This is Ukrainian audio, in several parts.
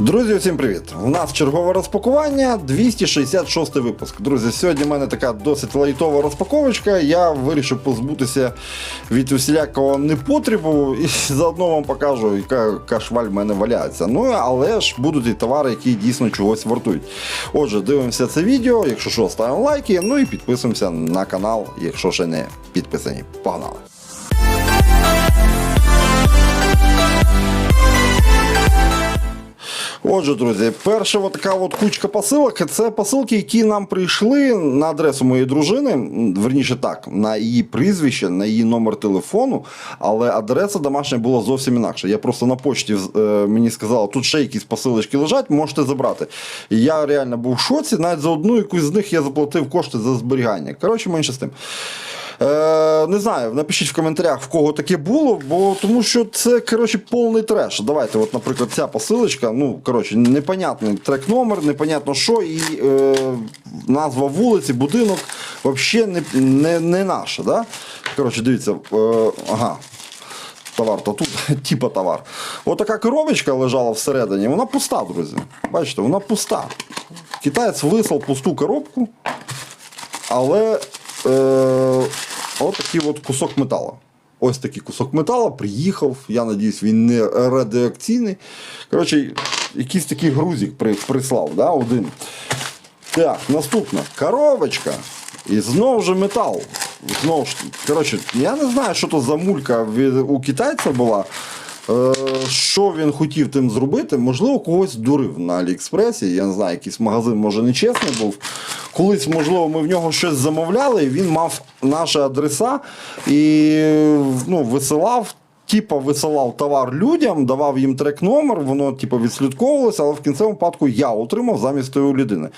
Друзі, всім привіт! У нас чергове розпакування, 266 випуск. Друзі, сьогодні в мене така досить лайтова розпаковочка. Я вирішив позбутися від усілякого непотребу і заодно вам покажу, яка кашваль в мене валяється. Ну, але ж будуть і товари, які дійсно чогось вартують. Отже, дивимося це відео. Якщо що, ставимо лайки, ну і підписуємося на канал, якщо ще не підписані. Погнали! Отже, друзі, перша от така от кучка посилок це посилки, які нам прийшли на адресу моєї дружини. Верніше так, на її прізвище, на її номер телефону, але адреса домашня була зовсім інакша. Я просто на почті е, мені сказали, тут ще якісь посилочки лежать, можете забрати. Я реально був в шоці, навіть за одну якусь з них я заплатив кошти за зберігання. Коротше, менше з тим. Е, не знаю, напишіть в коментарях, в кого таке було, бо тому що це коротше повний треш. Давайте, от, наприклад, ця посилочка, ну коротше, непонятний трек номер, непонятно що, і е, назва вулиці, будинок взагалі не, не, не наша. Да? Коротше, дивіться, е, ага. Товар, то тут типа товар. От коробочка лежала всередині, вона пуста, друзі. Бачите, вона пуста. Китаєць вислав пусту коробку, але е, такий от кусок металу. Ось такий кусок металу приїхав. Я надіюсь, він не радіоакційний. Коротше, якийсь такий грузик при, прислав, да, один. Так, наступна коробочка. І знову ж метал. Знову ж, коротше, я не знаю, що то за мулька від, у китайця була. Е, що він хотів тим зробити? Можливо, когось дурив на Аліекспресі. Я не знаю, якийсь магазин, може, нечесний був. Колись, можливо, ми в нього щось замовляли, і він мав наші адреса і ну, висилав. Типа висилав товар людям, давав їм трек номер, воно типу, відслідковувалося, але в кінцевому випадку я отримав замість тої людини.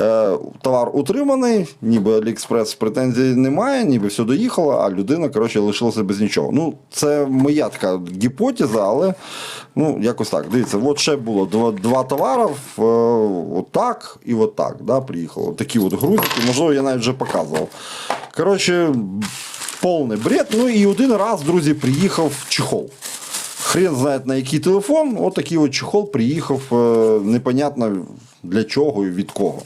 Е, товар утриманий, ніби Аліекспрес претензій немає, ніби все доїхало, а людина коротше, лишилася без нічого. Ну, це моя така гіпотеза, але ну, якось так. Дивіться, от ще було два, два товари, е, отак і отак. Да, приїхало. Такі от грузики, можливо, я навіть вже показував. Коротше, повний бред. Ну і один раз, друзі, приїхав чехол. Хрен знає на який телефон, от такий от чехол приїхав е, непонятно для чого і від кого.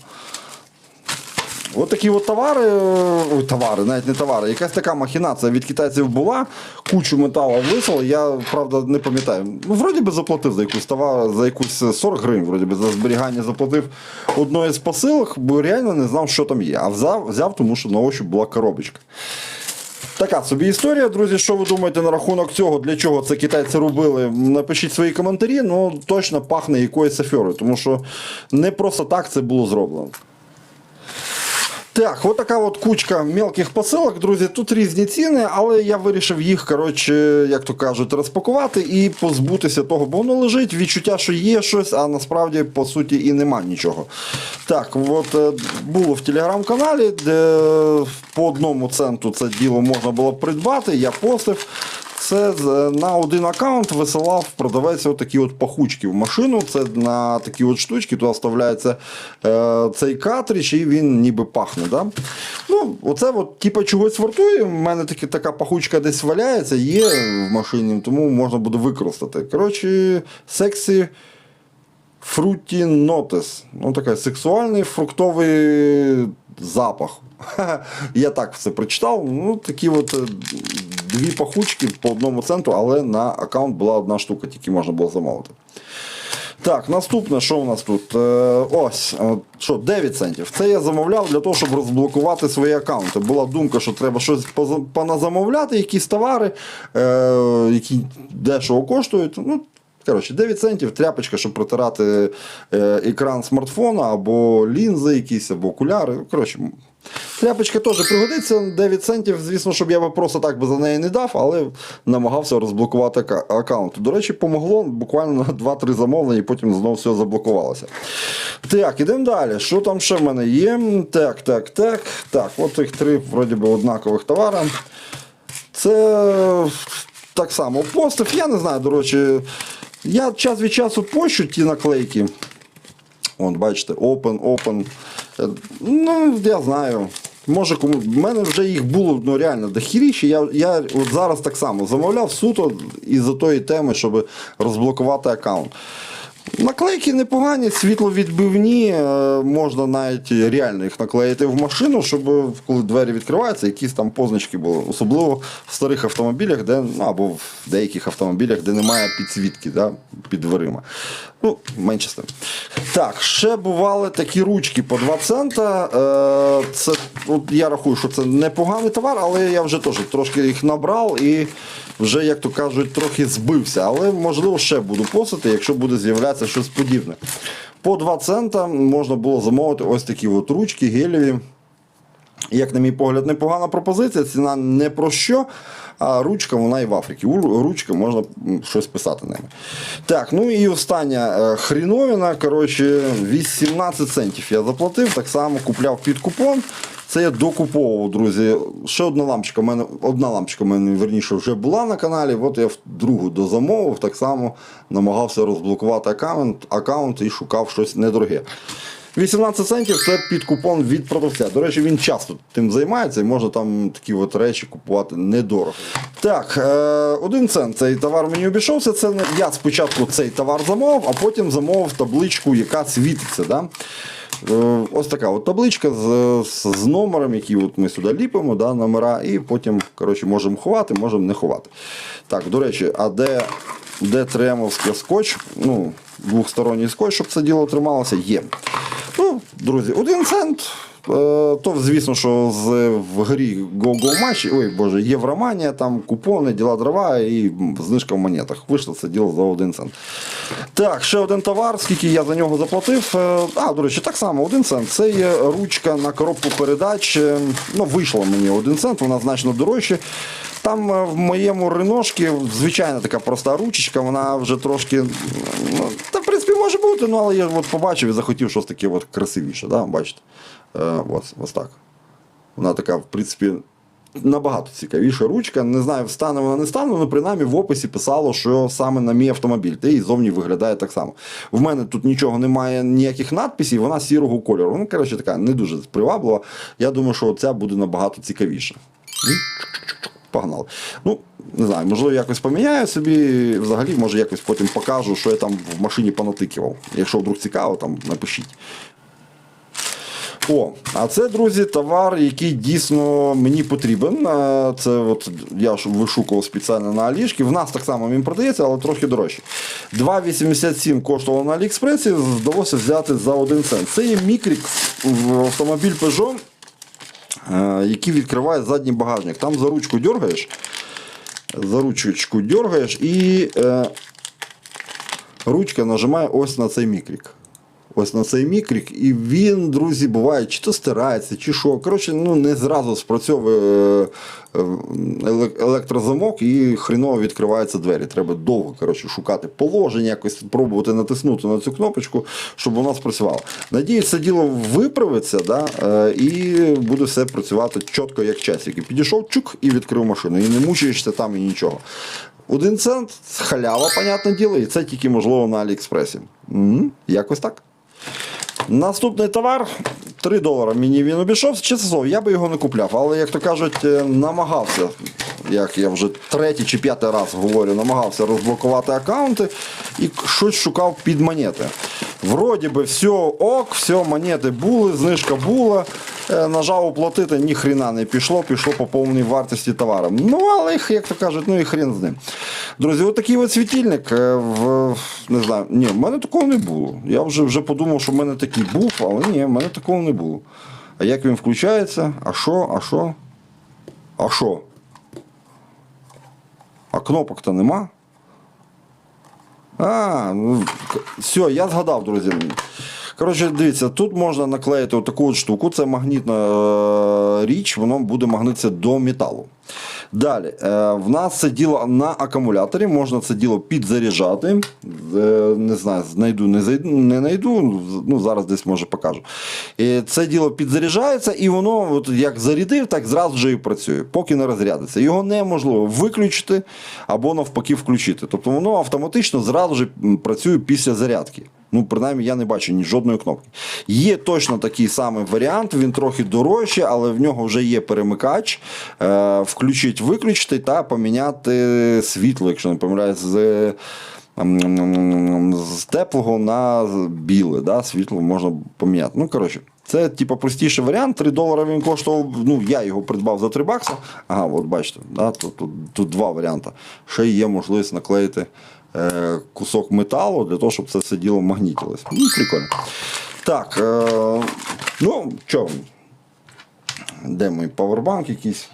От такі от товари, е, ой, товари, навіть не товари, якась така махінація від китайців була, кучу металу вислали, я правда не пам'ятаю. Ну, вроді би заплатив за якусь товар, за якусь 40 гривень, вроді би за зберігання заплатив одної з посилок, бо реально не знав, що там є. А взяв, взяв тому що на ощупь була коробочка. Така собі історія, друзі. Що ви думаєте на рахунок цього, для чого це китайці робили? Напишіть свої коментарі, ну точно пахне якоюсь аферою, тому що не просто так це було зроблено. Так, от така от кучка мелких посилок, друзі. Тут різні ціни, але я вирішив їх, коротше, як то кажуть, розпакувати і позбутися того, бо воно лежить, відчуття, що є щось, а насправді по суті і нема нічого. Так, от е, було в телеграм-каналі, де по одному центу це діло можна було придбати. Я постив. Це на один аккаунт висилав продавець отакі от пахучки в машину. Це на такі от штучки, туди вставляється е, цей картридж і він ніби пахне. Да? Ну, оце от, типа, чогось вартує. У мене таки, така пахучка десь валяється, є в машині, тому можна буде використати. Коротше, сексі. Фруті нотес. Ну, такий сексуальний фруктовий запах. Я так все прочитав. Ну, такі от е, дві пахучки по одному центу, але на аккаунт була одна штука, тільки можна було замовити. Так, наступне, що у нас тут? Е, ось, е, що, 9 центів. Це я замовляв для того, щоб розблокувати свої аккаунти. Була думка, що треба щось поназамовляти, якісь товари, е, які дешево коштують. Ну, Коротше, 9 центів, тряпочка, щоб протирати екран смартфона, або лінзи якісь, або окуляри. Ну, Коротше, тряпочка теж пригодиться. 9 центів, звісно, щоб я просто так би за неї не дав, але намагався розблокувати аккаунт. До речі, помогло буквально на 2-3 замовлення, і потім знову все заблокувалося. Так, ідемо далі. Що там ще в мене є? Так, так, так. Так, от цих три вроді би однакових товари. Це так само постив. Я не знаю, до речі, я час від часу пощу ті наклейки. От, бачите, open, open. Ну, я знаю. Може, кому. В мене вже їх було ну, реально дохіріше. Я, я от зараз так само замовляв суто із-за тої теми, щоб розблокувати аккаунт. Наклейки непогані, світловідбивні, е, можна навіть реально їх наклеїти в машину, щоб е, коли двері відкриваються, якісь там позначки були. Особливо в старих автомобілях, де, ну, або в деяких автомобілях, де немає підсвітки да, під дверима. Ну, менше з тим. Так, ще бували такі ручки по 2 цента. Е, Це, от я рахую, що це непоганий товар, але я вже теж трошки їх набрав і вже, як то кажуть, трохи збився. Але можливо ще буду посити, якщо буде з'являтися щось подібне. По 2 цента можна було замовити ось такі от ручки гелеві. Як, на мій погляд, непогана пропозиція. Ціна не про що, а ручка вона і в Африці. Ручка можна щось писати ними. Так, ну і остання е, хріновина. Коротше, 18 центів я заплатив, так само купляв під купон. Це я докуповував, друзі. Ще одна лампочка. в мене, одна лампочка в мене верніше вже була на каналі. От я в другу дозамовив, так само намагався розблокувати аккаунт, аккаунт і шукав щось недороге. 18 центів це під купон від продавця. До речі, він часто тим займається і можна там такі от речі купувати недорого. Так, е, один цент цей товар мені обійшовся. Це я спочатку цей товар замовив, а потім замовив табличку, яка світиться. Да? Е, Ось така от табличка з, з, номером, який от ми сюди ліпимо, да, номера, і потім коротше, можемо ховати, можемо не ховати. Так, до речі, а де, де тремовський скотч? Ну, двохсторонній скотч, щоб це діло трималося, є. Ну, друзі, один цент. Е, То, звісно, що з, в грі Go-Go матчі, ой Боже, Євроманія, там купони, діла дрова і знижка в монетах. Вийшло це діло за один цент. Так, ще один товар, скільки я за нього заплатив. Е, А, до речі, так само, один цент. Це є ручка на коробку передач. Е, Ну, вийшла мені один цент, вона значно дорожча. Там в моєму реношці звичайна така проста ручечка, вона вже трошки. Ну, та, в принципі, може бути, ну, але я от побачив і захотів щось таке от красивіше. Да? Бачите? Е, ось, ось так. Вона така, в принципі, набагато цікавіша ручка. Не знаю, встане вона не стане, але принаймні в описі писало, що саме на мій автомобіль. Та і зовні виглядає так само. В мене тут нічого немає, ніяких надписів, вона сірого кольору. Ну, коротше, така не дуже приваблива. Я думаю, що ця буде набагато цікавіша. Погнали. Ну, не знаю, можливо, якось поміняю собі. Взагалі, може, якось потім покажу, що я там в машині понатикував. Якщо вдруг цікаво, там напишіть. О, а це, друзі, товар, який дійсно мені потрібен. Це от я вишукував спеціально на Алішки. В нас так само він продається, але трохи дорожче. 2,87 коштувало на Аліекспресі, вдалося взяти за 1 цент. Це є мікрік в автомобіль Peugeot, е, який відкриває задній багажник. Там за ручку дергаєш, за ручку дергаєш і е, ручка нажимає ось на цей мікрік. Ось на цей мікрік, і він, друзі, буває, чи то стирається, чи що. Коротше, ну не зразу спрацьовує е, еле- електрозамок і хреново відкриваються двері. Треба довго коротше, шукати положення, якось пробувати натиснути на цю кнопочку, щоб вона спрацювала. Надіюсь, це діло виправиться, да, е, і буде все працювати чітко, як часики. Підійшов чук і відкрив машину. І не мучаєшся там і нічого. Один цент, халява, понятне діло, і це тільки можливо на Аліекспресі. М, Якось так. Наступний товар 3 долара мені він обійшов. Чесно слово, я би його не купляв, але, як то кажуть, е, намагався, як я вже третій чи п'ятий раз говорю, намагався розблокувати аккаунти і щось шукав під монети. Вроді би, все ок, все, монети були, знижка була. Е, Нажав оплатити, ні хрена не пішло, пішло по повній вартості товару. Ну, але, їх, як то кажуть, ну і хрен з ним. Друзі, от такий от світильник. е, В, не знаю, ні, в мене такого не було. Я вже, вже подумав, що в мене такий був, але ні, в мене такого не було. А як він включається? А що? А що? А що? А кнопок-то нема? А, ну, все, я згадав, друзі. Коротше, дивіться, тут можна наклеїти таку от штуку, це магнітна е, річ, воно буде магнитися до металу. Далі, е, в нас це діло на акумуляторі, можна це діло підзаряджати. Е, не знаю, знайду, не зайду, не знайду, ну зараз десь може покажу. Це діло підзаряджається, і воно, от, як зарядив, так зразу же і працює, поки не розрядиться. Його неможливо виключити або навпаки включити. Тобто воно автоматично зразу ж м, працює після зарядки. Ну, принаймні, я не бачу ні жодної кнопки. Є точно такий самий варіант, він трохи дорожчий, але в нього вже є перемикач. Е, включити, виключити та поміняти світло, якщо не помиляюсь, з з теплого на біле, да, світло можна поміняти. Ну, коротше, це типу, простіший варіант. 3 долари він коштував. Ну, я його придбав за 3 бакси. Ага, от бачите, да, тут, тут, тут два варіанти. Ще є можливість наклеїти кусок металу для того, щоб це все діло магнітилось. Ну, прикольно. Так, е, ну, що, де мій павербанк якийсь?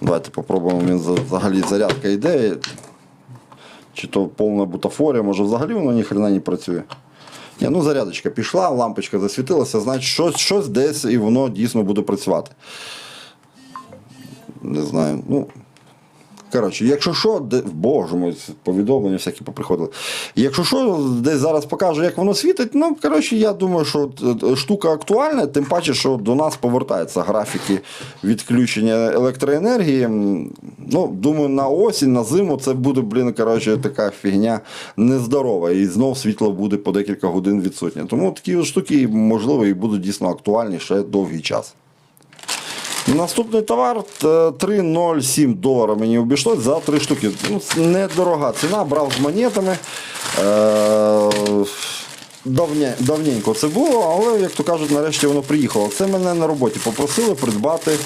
Давайте попробуємо, він взагалі зарядка йде. Чи то повна бутафорія, може взагалі воно ніхрена не працює. Ні, ну зарядочка пішла, лампочка засвітилася, значить щось, щось десь і воно дійсно буде працювати. Не знаю. Ну, Коротше, якщо що, де... боже мой, повідомлення всякі поприходили. Якщо що, десь зараз покажу, як воно світить. Ну, коротше, я думаю, що е, штука актуальна, тим паче, що до нас повертаються графіки відключення електроенергії. Ну, думаю, на осінь, на зиму це буде, блін, коротше, така фігня нездорова. І знов світло буде по декілька годин відсутнє. Тому такі штуки, можливо, і будуть дійсно актуальні ще довгий час. Наступний товар е, 3,07 долара мені обійшлось за 3 штуки. Ну, недорога ціна, брав з монетами. Е, Давня, давненько це було, але, як то кажуть, нарешті воно приїхало. Це мене на роботі попросили придбати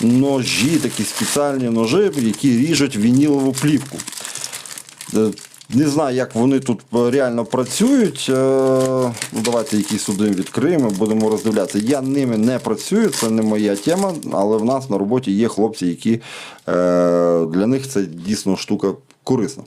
ножі, такі спеціальні ножі, які ріжуть вінілову плівку. Е, Не знаю, як вони тут реально працюють. Е, Ну, давайте якийсь один відкриємо, будемо роздивлятися. Я ними не працюю, це не моя тема, але в нас на роботі є хлопці, які е, для них це дійсно штука корисна.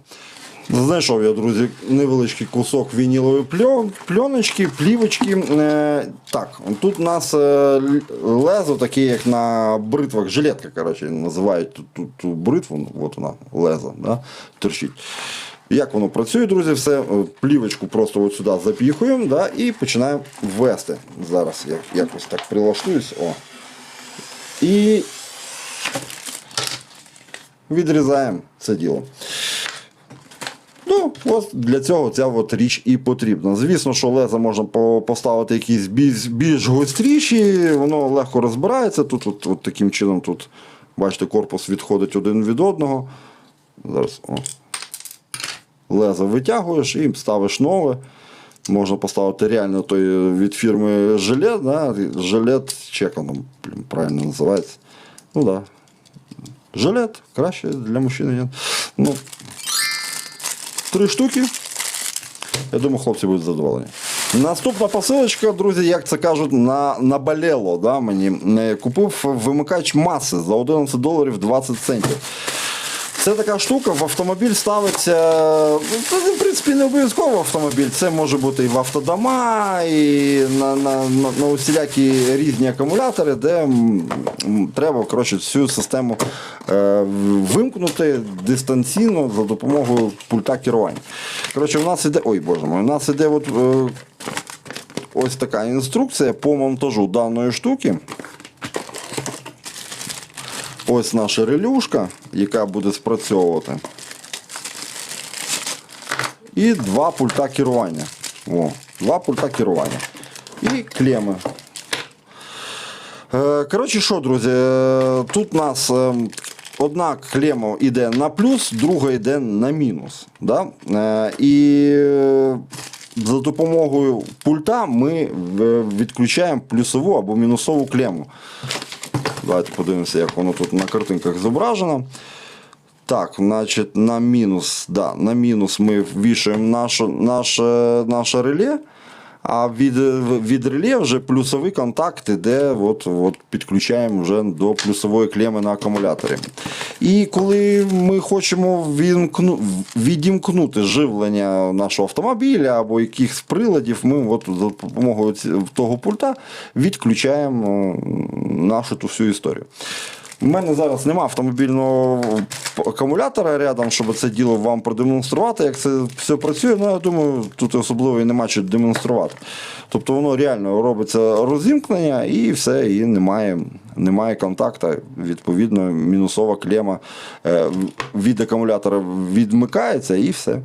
Знайшов я, друзі, невеличкий кусок вінілової пльон, пльоночки, плівочки. Е, так, тут у нас е, лезо таке, як на бритвах, жилетка, коротше, називають ту, ту, ту бритву, ну, от вона, лезо, да, торчить. Як воно працює, друзі, все, е, плівочку просто от сюди запіхуємо да, і починаємо ввести. Зараз я якось так прилаштуюсь. О. І відрізаємо це діло. Ну, ось для цього ця от річ і потрібна. Звісно, що леза можна поставити якісь більш, більш гостріші, воно легко розбирається. Тут от, от таким чином, тут, бачите, корпус відходить один від одного. Зараз о. Лезо витягуєш і ставиш нове. Можна поставити реально той від фірми жилет, да? жилет, воно блін, правильно називається. Ну. Да. Жилет краще для мужчини. Ну, три штуки. Я думаю, хлопці будуть задоволені. Наступна посилочка, друзі, як це кажуть, на, наболело. Да, мені. Е, Купив вимикач маси за 11 доларів 20 центів. Це така штука, в автомобіль ставиться. ну, Це, в принципі, не обов'язково автомобіль. Це може бути і в автодома, і на, на, на, на усілякі різні акумулятори, де треба коротше, всю систему е, вимкнути дистанційно за допомогою пульта керування. Коротше, у нас іде. Ой, боже мой, у нас іде от, е, ось така інструкція по монтажу даної штуки. Ось наша релюшка, яка буде спрацьовувати. І два пульта керування. О, два пульта керування. І клеми. Е, Коротше, що, друзі, е, тут у нас е, одна клема йде на плюс, друга йде на мінус. Да? І за допомогою пульта ми відключаємо плюсову або мінусову клему. Давайте подивимося, як воно тут на картинках зображено. Так, значить, на мінус, да, на мінус ми вішаємо наше, наше, наше реле, а від, від реле вже плюсовий контакт іде, от, от підключаємо вже до плюсової клеми на акумуляторі. І коли ми хочемо вімкну, відімкнути живлення нашого автомобіля або якихось приладів, ми от за допомогою того пульта відключаємо нашу ту всю історію. У мене зараз немає автомобільного акумулятора рядом, щоб це діло вам продемонструвати, як це все працює. Ну, я думаю, тут особливо і нема що демонструвати. Тобто воно реально робиться розімкнення і все, і немає, немає контакту. Відповідно, мінусова клема е, від акумулятора відмикається і все.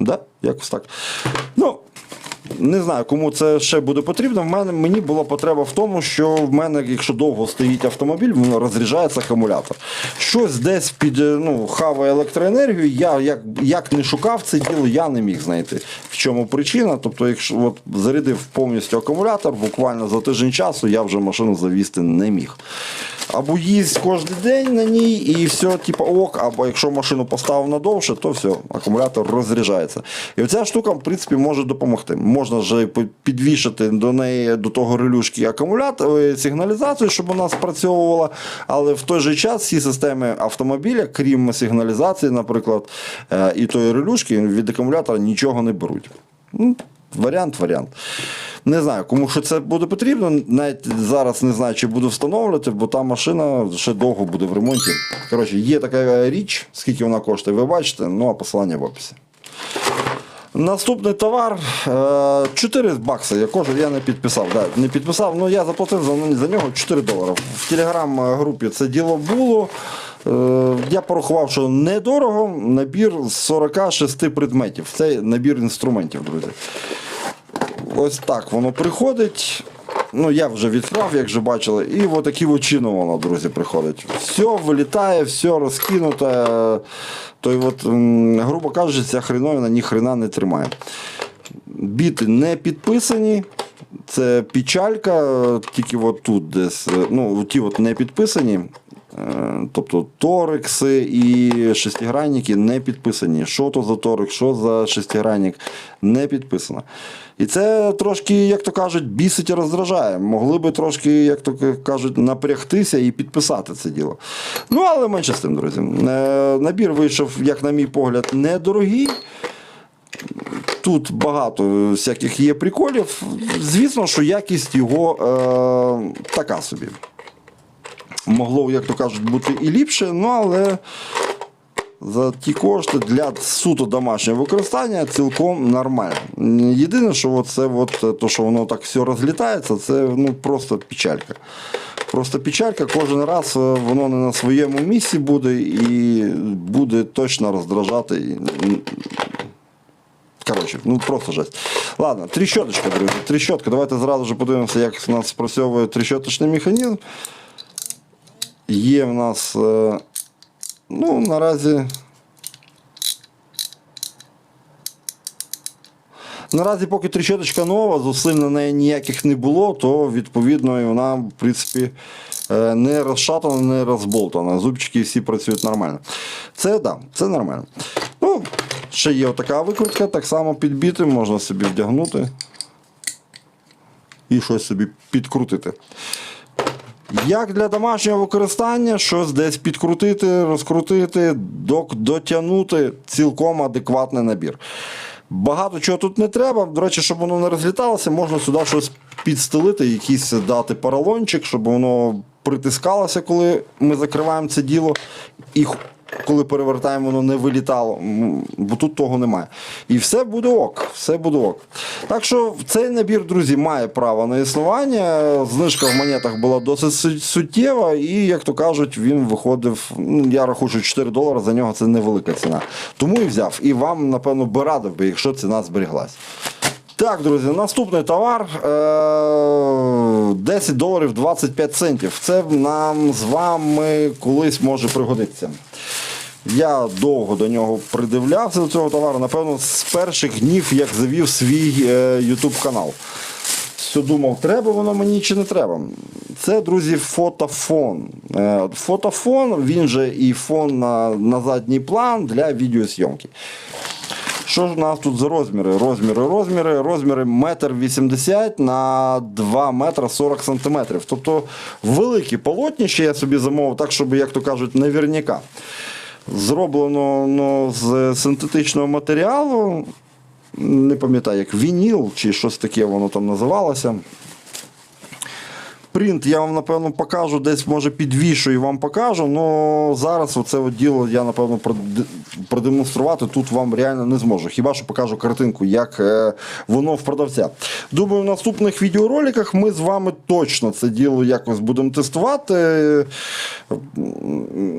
Да, якось так. Ну, Не знаю, кому це ще буде потрібно. В мене мені була потреба в тому, що в мене, якщо довго стоїть автомобіль, розряджається акумулятор. Щось десь під е, ну, хаває електроенергію. Я як, як не шукав це діло, я не міг знайти. В чому причина? Тобто, якщо от зарядив повністю акумулятор, буквально за тиждень часу я вже машину завісти не міг. Або їсть кожен день на ній і все, типу, ок, або якщо машину поставив надовше, то все, акумулятор розряджається. І оця штука, в принципі, може допомогти. Можна ж підвішати до неї, до того релюшки акумулятор, е, сигналізацію, щоб вона спрацьовувала. Але в той же час всі системи автомобіля, крім сигналізації, наприклад, е, і тої релюшки, від акумулятора нічого не беруть. Ну, Варіант, варіант. Не знаю, кому що це буде потрібно. Навіть зараз не знаю, чи буду встановлювати, бо та машина ще довго буде в ремонті. Коротше, є така річ, скільки вона коштує, ви бачите, ну а посилання в описі. Наступний товар е, 4 бакси. якого я не підписав. Да, не підписав, ну я заплатив за, за нього 4 долари. В телеграм-групі це діло було. Е, Я порахував, що недорого набір з 46 предметів. Це набір інструментів, друзі. Ось так воно приходить. Ну, я вже відправ, як вже бачили, і отакі чином воно, друзі, приходить. Все вилітає, все розкинуте. То й от, грубо кажучи, ця хреновина ні хрена не тримає. Біти не підписані. Це печалька, тільки от тут десь. е, Ну, ті от не підписані. Е, Тобто торекси і шестигранники не підписані. Що то за торик, що за шестигранник, не підписано. І це трошки, як то кажуть, бісить і роздражає. Могли би трошки, як то кажуть, напрягтися і підписати це діло. Ну, але менше з тим, друзі. Е, Набір вийшов, як на мій погляд, недорогий. Тут багато всяких є приколів. Звісно, що якість його е, така собі. Могло, як то кажуть, бути і ліпше, ну але за ті кошти для суто домашнього використання цілком нормально. Єдине, що це от, то, що воно так все розлітається, це ну, просто печалька. Просто печалька, кожен раз е, воно не на своєму місці буде і буде точно роздражати. Коротше, ну просто жесть. Ладно, тріщоточка, друзі. Тріщотка. Давайте зразу ж подивимося, як у нас спрацьовує тріщоточний механізм. Є в нас, е, ну, наразі. Наразі, поки тріщоточка нова, зусиль на неї ніяких не було, то відповідно і вона, в принципі, е, не розшатана, не розболтана. Зубчики всі працюють нормально. Це да, це нормально. Ну, ще є така викрутка, так само підбити, можна собі вдягнути і щось собі підкрутити. Як для домашнього використання, щось десь підкрутити, розкрутити, дотягнути цілком адекватний набір. Багато чого тут не треба. До речі, щоб воно не розліталося, можна сюди щось підстелити, якийсь дати поролончик, щоб воно притискалося, коли ми закриваємо це діло. І коли перевертаємо, воно не вилітало, бо тут того немає. І все буде ок. Все буде ок. Так що цей набір, друзі, має право на існування. Знижка в монетах була досить суттєва, і, як то кажуть, він виходив. ну, Я рахую, що 4 долари за нього це невелика ціна. Тому і взяв. І вам, напевно, би радив би, якщо ціна зберіглась. Так, друзі, наступний товар е, 10 доларів 25 центів. Це нам з вами колись може пригодитися. Я довго до нього придивлявся до цього товару, напевно, з перших днів, як завів свій е, YouTube канал. Все думав, треба воно мені чи не треба. Це, друзі, фотофон. Е, Фотофон, він же і фон на, на задній план для відеозйомки. Що ж у нас тут за розміри? Розміри, розміри, розміри 1,80 м на 2 метра 40 сантиметрів. Тобто великі полотнища я собі замовив, так, щоб, як то кажуть, наверняка. Зроблено ну, з синтетичного матеріалу. Не пам'ятаю, як вініл чи щось таке воно там називалося. Принт я вам напевно покажу, десь може підвішу і вам покажу. але зараз оце от діло я напевно продемонструвати тут вам реально не зможу. Хіба що покажу картинку, як е, воно в продавця. Думаю, в наступних відеороликах ми з вами точно це діло якось будемо тестувати.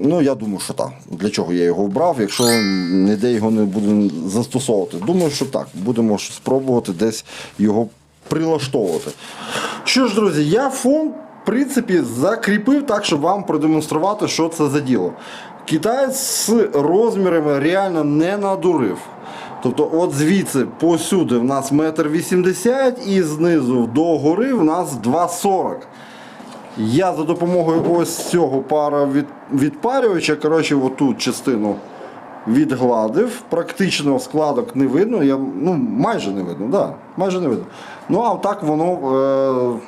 Ну, я думаю, що так. Для чого я його вбрав, якщо ніде його не буду застосовувати. Думаю, що так. Будемо спробувати десь його прилаштовувати. Що ж, друзі, я фон, в принципі, закріпив так, щоб вам продемонструвати, що це за діло. Китаєць з розмірами реально не надурив. Тобто, от звідси посюди в нас метр вісімдесят і знизу до гори в нас 2,40. Я за допомогою ось цього пара від, відпарювача, коротше, оту частину відгладив. Практично складок не видно. Я, ну, майже не видно, да, майже не видно. Ну, а так воно,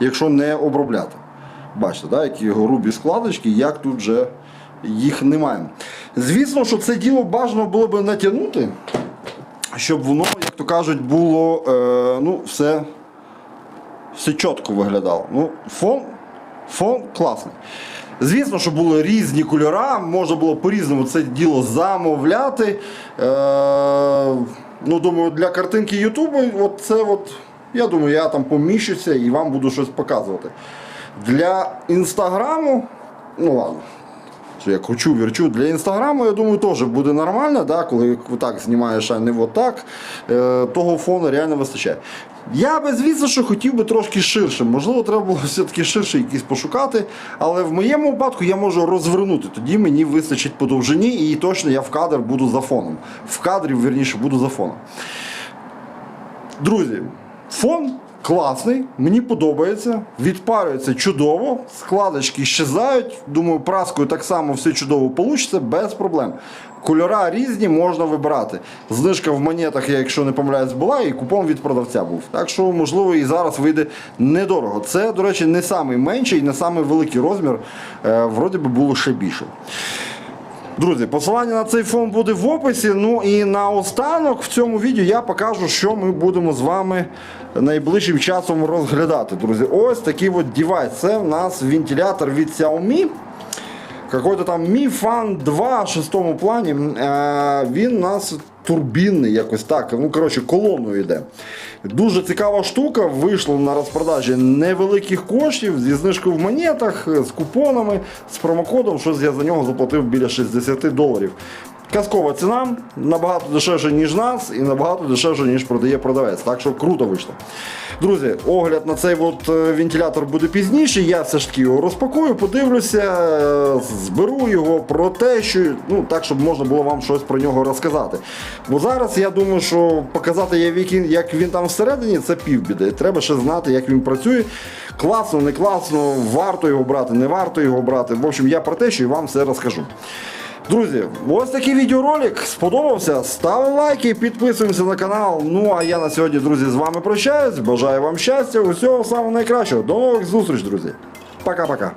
е, якщо не обробляти. Бачите, да, які грубі складочки, як тут вже їх немає. Звісно, що це діло бажано було би натягнути, щоб воно, як то кажуть, було е, ну, все все чітко виглядало. Ну, фон, фон класний. Звісно, що були різні кольори, можна було по-різному це діло замовляти. Е, ну, думаю, для картинки Ютубу, от це от, я думаю, я там поміщуся і вам буду щось показувати. Для інстаграму, ну ладно. Я кручу, вірчу. Для інстаграму, я думаю, теж буде нормально, да, коли так знімаєш, а не отак. Е, того фону реально вистачає. Я би, звісно, що хотів би трошки ширше. Можливо, треба було все-таки ширше якийсь пошукати. Але в моєму випадку я можу розвернути. Тоді мені вистачить по довжині, і точно я в кадр буду за фоном. В кадрі, вірніше, буду за фоном. Друзі, фон класний, мені подобається, відпарюється чудово, складочки щезають. Думаю, праскою так само все чудово вийде, без проблем. Кольора різні, можна вибирати. Знижка в монетах, я, якщо не помиляюсь, була, і купон від продавця був. Так що, можливо, і зараз вийде недорого. Це, до речі, не самий менший і не самий великий розмір. Е, вроді би було ще більше. Друзі, посилання на цей фон буде в описі. Ну і наостанок в цьому відео я покажу, що ми будемо з вами найближчим часом розглядати. Друзі, ось такий от девайс. Це в нас вентилятор від Xiaomi. Какой-то там Mi Fan 2 в шестому плані. Е, Він у нас турбінний, якось так. Ну, коротше, колоною йде. Дуже цікава штука. Вийшла на розпродажі невеликих коштів зі знижкою в монетах, з купонами, з промокодом. Щось я за нього заплатив біля 60 доларів. Казкова ціна набагато дешевше, ніж нас, і набагато дешевше, ніж продає продавець. Так що круто вийшло. Друзі, огляд на цей от е, вентилятор буде пізніше. Я все ж таки його розпакую, подивлюся, е, зберу його про те, що ну так, щоб можна було вам щось про нього розказати. Бо зараз я думаю, що показати як він, як він там всередині, це півбіди. Треба ще знати, як він працює. Класно, не класно, варто його брати, не варто його брати. В общем, я про те, що і вам все розкажу. Друзі, ось такий відеоролик сподобався. Ставимо лайки, підписуємося на канал. Ну а я на сьогодні, друзі, з вами прощаюсь. Бажаю вам щастя, усього самого найкращого. До нових зустріч, друзі. Пока-пока.